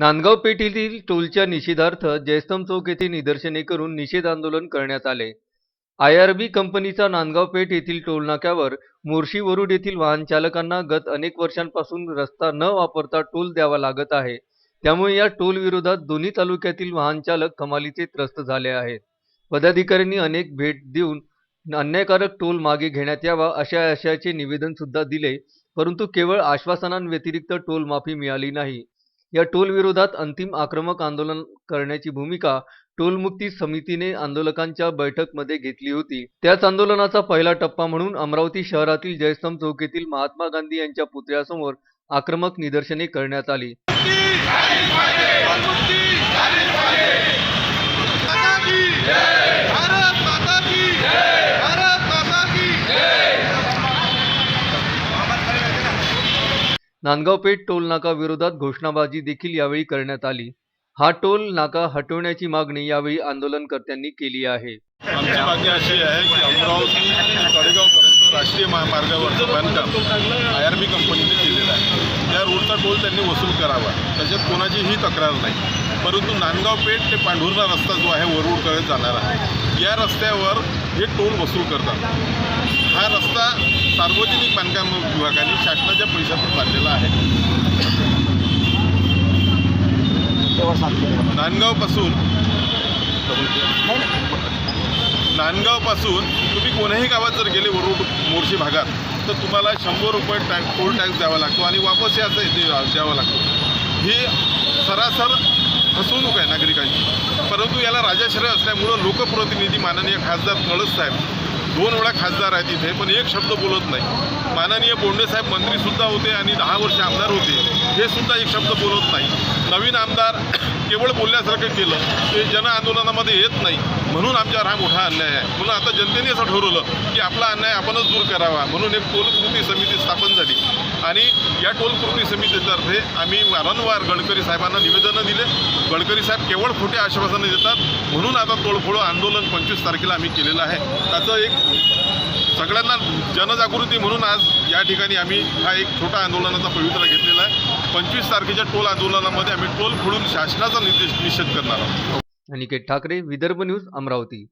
नांदगाव पेठ येथील टोलच्या निषेधार्थ जयस्तंभ चौक येथे निदर्शने करून निषेध आंदोलन करण्यात आले. आय आरबी कंपनीचा नांदगाव पेठ येथील टोलनाक्यावर मोर्शी वरुड येथील वाहन चालकांना गत अनेक वर्षांपासून रस्ता न वापरता टोल द्यावा लागत आहे. त्यामुळे या टोल विरोधात दोन्ही तालुक्यातील वाहन चालक कमालीचे त्रस्त झाले आहेत. पदाधिकाऱ्यांनी अनेक भेट देऊन अन्यायकारक टोल मागे घेण्यात यावा अशा आशयाचे निवेदन सुद्धा दिले परंतु केवळ आश्वासनांव्यतिरिक्त टोल माफी मिळाली नाही. या टोलविरोधात अंतिम आक्रमक आंदोलन करण्याची भूमिका टोलमुक्ती समितीने आंदोलकांच्या बैठकमध्ये घेतली होती. त्याच आंदोलनाचा पहिला टप्पा म्हणून अमरावती शहरातील जयस्तंभ चौकीतील महात्मा गांधी यांच्या पुतळ्यासमोर आक्रमक निदर्शने करण्यात आली. नांदगाव पेठ टोल नाका विरोधात घोषणाबाजी देखील यावेळी करण्यात आली. हा टोल नाका हटवण्याची मागणी यावेळी आंदोलनकर्त्यांनी केली आहे. आमची मागणी अशी आहे की अमरावती तळेगावपर्यंत राष्ट्रीय महामार्गावरचं बांधकाम आय आर बी कंपनीने केलेलं आहे. त्या रोडचा टोल त्यांनी वसूल करावा. त्याच्यात कोणाचीही तक्रार नाही. परंतु नांदगाव पेठ ते पांढुर्णा रस्ता जो आहे वरुडकडे जाणार आहे. या रस्त्यावर हे टोल वसूल करतात. हा रस्ता सार्वजनिक बांधकाम विभागाने शासनाच्या पैशातून बांधलेला आहे. नांदगावपासून नांदगावपासून तुम्ही कोण्याही गावात जर गेले वरुड मोर्शी भागात तर तुम्हाला शंभर रुपये टॅक्स टोल टॅक्स द्यावा लागतो आणि वापस याचं इथे द्यावा लागतो. ही सरासर फसवणूक आहे नागरिकांची. परंतु याला राजाश्रय असल्यामुळं लोकप्रतिनिधी माननीय खासदार तळस साहेब दोन वेळा खासदार आहेत इथे पण एक शब्द बोलत नाही. माननीय बोंडेसाहेब मंत्रीसुद्धा होते आणि दहा वर्ष आमदार होते हे सुद्धा एक शब्द बोलत नाही. नवीन आमदार केवळ बोलण्यासारखं केलं ते जन आंदोलनामध्ये येत नाही. म्हणून आमच्यावर हा मोठा अन्याय आहे. म्हणून आता जनतेने असं ठरवलं की आपला अन्याय आपणच दूर करावा. म्हणून एक टोल कृती समिती स्थापन झाली. आणि या टोल कृती समितीतर्फे आम्ही वारंवार गडकरी साहेबांना निवेदनं दिले. गडकरी साहेब केवळ खोटे आश्वासनं देतात. म्हणून आता तोडफोड आंदोलन पंचवीस तारखेला आम्ही केलेलं आहे. त्याचं एक सगळ्यांना जनजागृती म्हणून आज या ठिकाणी आम्ही हा एक छोटा आंदोलनाचा पवित्रा घेतलेला आहे. पंचवीस तारखेच्या टोल आंदोलनामध्ये आम्ही टोल फोडून शासनाचा निर्देश निषेध करणार आहोत. अनिकेत ठाकरे विदर्भ न्यूज अमरावती.